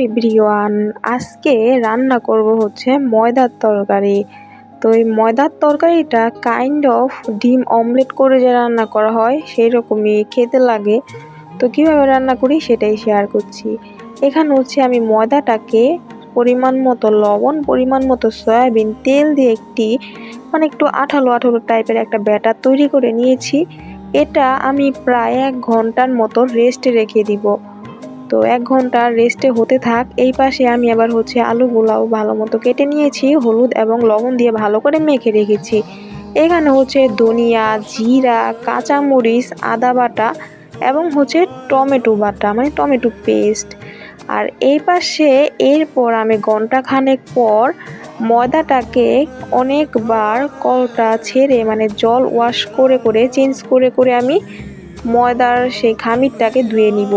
Everyone আজকে রান্না করব হচ্ছে ময়দার তরকারি। তো এই ময়দার তরকারিটা কাইন্ড অফ ডিম অমলেট করে যে রান্না করা হয় সেই রকমই খেতে লাগে। তো কীভাবে রান্না করি সেটাই শেয়ার করছি। এখানে হচ্ছে আমি ময়দাটাকে পরিমাণ মতো লবণ, পরিমাণ মতো সয়াবিন, তেল দিয়ে একটি মানে একটু আঠালো আঠালো টাইপের একটা ব্যাটার তৈরি করে নিয়েছি। এটা আমি প্রায় এক ঘণ্টার মতো রেস্টে রেখে দিব। তো এক ঘণ্টা রেস্টে হতে থাক, এই পাশে আমি আবার হচ্ছে আলুগুলাও ভালো মতো কেটে নিয়েছি, হলুদ এবং লবণ দিয়ে ভালো করে মেখে রেখেছি। এখানে হচ্ছে ধনিয়া, জিরা, কাঁচামরিচ, আদা বাটা এবং হচ্ছে টমেটো বাটা মানে টমেটো পেস্ট আর এই পাশে এরপর আমি ঘণ্টা খানেক পর ময়দাটাকে অনেকবার কলটা ছেড়ে মানে জল ওয়াশ করে করে চেঞ্জ করে করে আমি ময়দার সেই খামিরটাকে ধুয়ে নিব।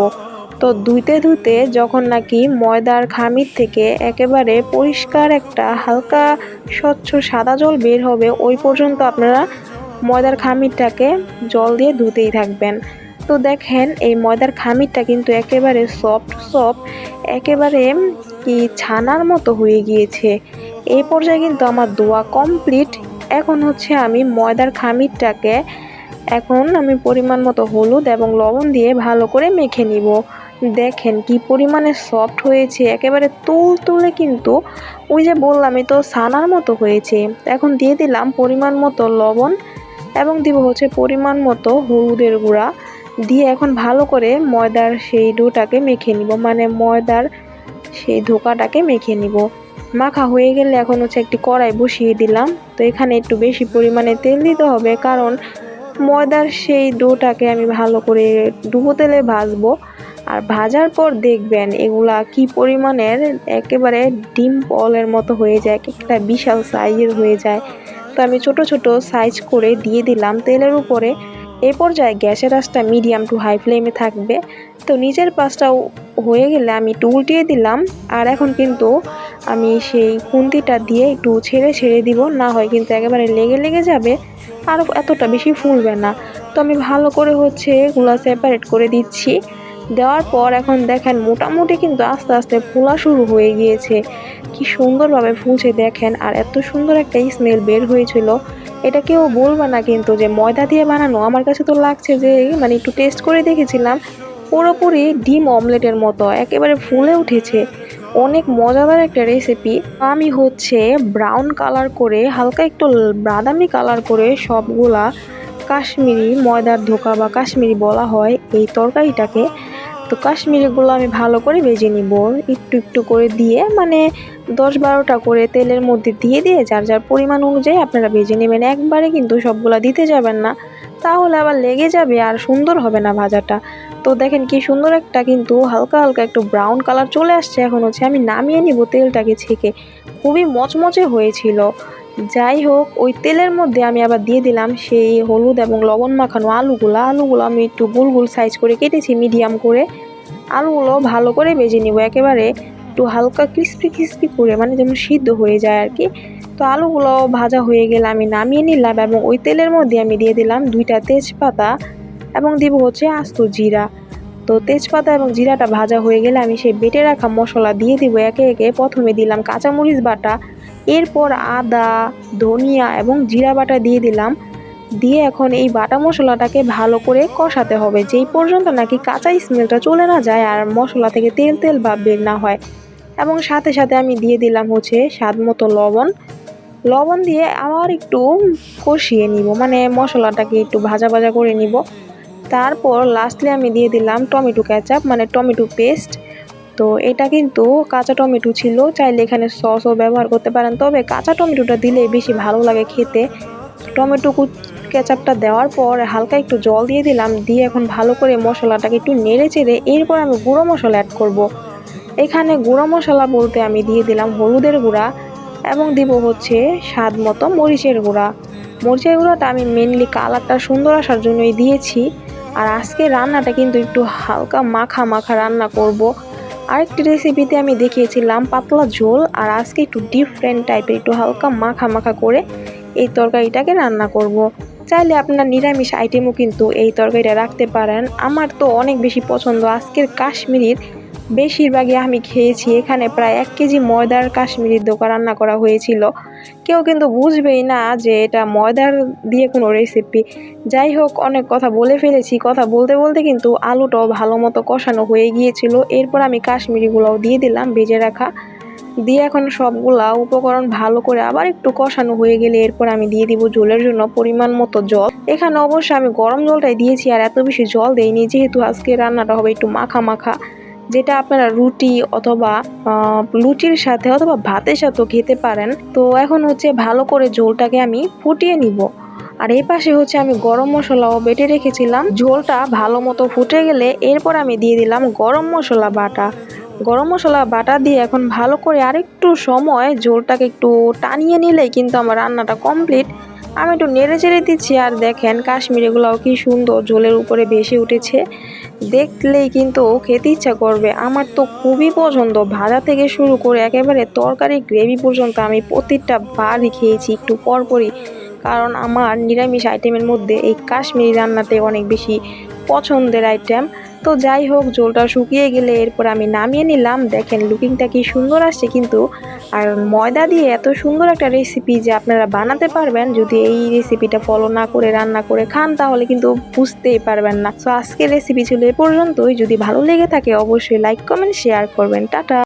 তো ধুইতে ধুতে যখন নাকি ময়দার খামির থেকে একেবারে পরিষ্কার একটা হালকা স্বচ্ছ সাদা জল বের হবে, ওই পর্যন্ত আপনারা ময়দার খামিরটাকে জল দিয়ে ধুতেই থাকবেন। তো দেখেন, এই ময়দার খামিরটা কিন্তু একেবারে সফট সফট একেবারে কি ছানার মতো হয়ে গিয়েছে। এই পর্যায়ে কিন্তু আমার দোয়া কমপ্লিট এখন হচ্ছে আমি ময়দার খামিরটাকে এখন আমি পরিমাণ মতো হলুদ এবং লবণ দিয়ে ভালো করে মেখে নিব। দেখেন কি পরিমাণে সফট হয়েছে, একেবারে তুল তুলে কিন্তু ওই যে বললাম তো সানার মতো হয়েছে। এখন দিয়ে দিলাম পরিমাণ মতো লবণ এবং দিব হচ্ছে পরিমাণ মতো হলুদের গুঁড়া। দিয়ে এখন ভালো করে ময়দার সেই ডোটাকে মেখে নিব মানে ময়দার সেই ধোকাটাকে মেখে নিব। মাখা হয়ে গেলে এখন হচ্ছে একটি কড়াই বসিয়ে দিলাম। তো এখানে একটু বেশি পরিমাণে তেল দিতে হবে, কারণ ময়দার সেই ডোটাকে আমি ভালো করে ডুবো তেলে ভাজবো। আর ভাজার পর দেখবেন এগুলা কি পরিমাণের, একেবারে ডিম পলের মতো হয়ে যায় একটা বিশাল সাইজের হয়ে যায়। তো আমি ছোট ছোট সাইজ করে দিয়ে দিলাম তেলের উপরে। এ পর্যায়ে গ্যাসের আঁচটা মিডিয়াম টু হাই ফ্লেমে থাকবে। তো নিচের পাশটাও হয়ে গেলে আমি একটু উল্টিয়ে দিলাম। আর এখন কিন্তু আমি সেই খুন্তিটা দিয়ে একটু ছেড়ে ছেড়ে দিব, না হয় কিন্তু একেবারে লেগে লেগে যাবে। আর এতটা বেশি ফুলবে না। তো আমি ভালো করে হচ্ছে এগুলো সেপারেট করে দিচ্ছি। দেওয়ার পর এখন দেখেন মোটামুটি কিন্তু আস্তে আস্তে ফোলা শুরু হয়ে গিয়েছে। কি সুন্দরভাবে ফুলছে দেখেন, আর এত সুন্দর একটা স্মেল বের হয়েছিল। এটা কেউ বলবে না কিন্তু যে ময়দা দিয়ে বানানো, আমার কাছে তো লাগছে যে মানে একটু টেস্ট করে দেখেছিলাম। পুরোপুরি ডিম অমলেটের মতো, একেবারে ফুলে উঠেছে। অনেক মজাদার একটা রেসিপি আমি হচ্ছে ব্রাউন কালার করে, হালকা একটু বাদামি কালার করে সবগুলা কাশ্মীরি ময়দার ধোকা বা কাশ্মীরি বলা হয়, এই তরকারিটাকে। তো কাশ্মীরিগুলো আমি ভালো করে ভেজে নিব, একটু একটু করে দিয়ে মানে দশ বারোটা করে তেলের মধ্যে দিয়ে দিয়ে যার যার পরিমাণ অনুযায়ী আপনারা ভেজে নেবেন। একবারে কিন্তু সবগুলা দিতে যাবেন না, তাহলে আবার লেগে যাবে আর সুন্দর হবে না ভাজাটা। তো দেখেন কি সুন্দর একটা কিন্তু হালকা হালকা একটু ব্রাউন কালার চলে আসছে এখন হচ্ছে আমি নামিয়ে নিব তেলটাকে ছেঁকে। খুবই মচমচে হয়েছিল। যাই হোক, ওই তেলের মধ্যে আমি আবার দিয়ে দিলাম সেই হলুদ এবং লবণ মাখানো আলুগুলো। আলুগুলো আমি একটু গোল গোল সাইজ করে কেটেছি মিডিয়াম করে। আলুগুলো ভালো করে ভেজে নিব, একেবারে একটু হালকা ক্রিস্পি ক্রিস্পি করে মানে যেমন সিদ্ধ হয়ে যায় আর কি তো আলুগুলো ভাজা হয়ে গেলে আমি নামিয়ে নিলাম এবং ওই তেলের মধ্যে আমি দিয়ে দিলাম দুইটা তেজপাতা এবং দিব হচ্ছে আস্ত জিরা। তো তেজপাতা এবং জিরাটা ভাজা হয়ে গেলে আমি সেই বেটে রাখা মশলা দিয়ে দিব, একে একে। প্রথমে দিলাম কাঁচামরিচ বাটা এরপর আদা, ধনিয়া এবং জিরা বাটা দিয়ে দিলাম। দিয়ে এখন এই বাটা মশলাটাকে ভালো করে কষাতে হবে। যেই পর্যন্ত নাকি কাঁচা স্মেলটা চলে না যায় আর মশলা থেকে তেল তেল ভাব বের না হয়। এবং সাথে সাথে আমি দিয়ে দিলাম হচ্ছে স্বাদ মতো লবণ। লবণ দিয়ে আবার একটু কষিয়ে নিব। মানে মশলাটাকে একটু ভাজা ভাজা করে নিব। তারপর লাস্টলি আমি দিয়ে দিলাম টমেটো ক্যাচাপ মানে টমেটো পেস্ট তো এটা কিন্তু কাঁচা টমেটো ছিল। চাইলে এখানে সসও ব্যবহার করতে পারেন। তবে কাঁচা টমেটোটা দিলে বেশি ভালো লাগে খেতে। টমেটো কেচাপটা দেওয়ার পর হালকা একটু জল দিয়ে দিলাম। দিয়ে এখন ভালো করে মশলাটাকে একটু নেড়ে চেড়ে এরপর আমি গুঁড়ো মশলা অ্যাড করব। এখানে গুঁড়ো মশলা বলতে আমি দিয়ে দিলাম হলুদের গুঁড়া এবং দিব হচ্ছে স্বাদ মতো মরিচের গুঁড়া। মরিচের গুঁড়াটা আমি মেনলি কালারটা সুন্দর আসার জন্যই দিয়েছি। আর আজকে রান্নাটা কিন্তু একটু হালকা মাখা মাখা রান্না করব। আরেকটি রেসিপিতে আমি দেখিয়েছিলাম, পাতলা ঝোল, আর আজকে একটু ডিফারেন্ট টাইপের একটু হালকা মাখা মাখা করে এই তরকারিটাকে রান্না করব। চাইলে আপনার নিরামিষ আইটেমও কিন্তু এই তরকারিটা রাখতে পারেন আমার তো অনেক বেশি পছন্দ আজকের কাশ্মীরির বেশিরভাগই আমি খেয়েছি। এখানে প্রায় এক কেজি ময়দার কাশ্মীরি দোকান রান্না করা হয়েছিল। কেউ কিন্তু বুঝবেই না যে এটা ময়দার দিয়ে কোনো রেসিপি যাই হোক, অনেক কথা বলে ফেলেছি। কথা বলতে বলতে কিন্তু আলুটাও ভালো মতো কষানো হয়ে গিয়েছিল। এরপর আমি কাশ্মীরিগুলোও দিয়ে দিলাম, ভেজে রাখা। দিয়ে এখন সবগুলা উপকরণ ভালো করে আবার একটু কষানো হয়ে গেলে এরপর আমি দিয়ে দিব ঝোলের জন্য পরিমাণ মতো জল। এখানে অবশ্যই আমি গরম জলটাই দিয়েছি আর এত বেশি জল দেইনি, যেহেতু আজকে রান্নাটা হবে একটু মাখা মাখা। যেটা আপনারা রুটি অথবা লুচির সাথে অথবা ভাতের সাথেও খেতে পারেন। তো এখন হচ্ছে ভালো করে ঝোলটাকে আমি ফুটিয়ে নিব। আর এই পাশে হচ্ছে আমি গরম মশলাও বেটে রেখেছিলাম। ঝোলটা ভালো মতো ফুটে গেলে এরপর আমি দিয়ে দিলাম গরম মশলা বাটা। গরম মশলা বাটা দিয়ে এখন ভালো করে আরেকটু সময় ঝোলটাকে একটু টানিয়ে নিলেই কিন্তু আমার রান্নাটা কমপ্লিট। আমি একটু নেড়ে চেড়ে দিচ্ছি, আর দেখেন কাশ্মীরিগুলোও কি সুন্দর ঝোলের উপরে ভেসে উঠেছে। দেখলেই কিন্তু খেতে ইচ্ছা করবে। আমার তো খুবই পছন্দ। ভাজা থেকে শুরু করে একেবারে তরকারি গ্রেভি পর্যন্ত আমি প্রতিটা বারই খেয়েছি একটু পরপরই। কারণ আমার নিরামিষ আইটেমের মধ্যে এই কাশ্মীরি রান্নাতে অনেক বেশি পছন্দের আইটেম তো যাই হোক ঝোলটা শুকিয়ে গেলে এরপর আমি নামিয়ে নিলাম। দেখেন লুকিংটা কি সুন্দর আসছে কিন্তু। আর ময়দা দিয়ে এত সুন্দর একটা রেসিপি যে আপনারা বানাতে পারবেন। যদি এই রেসিপিটা ফলো না করে, রান্না করে খান, তাহলে কিন্তু বুঝতেই পারবেন না। তো আজকের রেসিপি ছিল এ পর্যন্তই। যদি ভালো লেগে থাকে, অবশ্যই লাইক কমেন্ট শেয়ার করবেন। টাটা!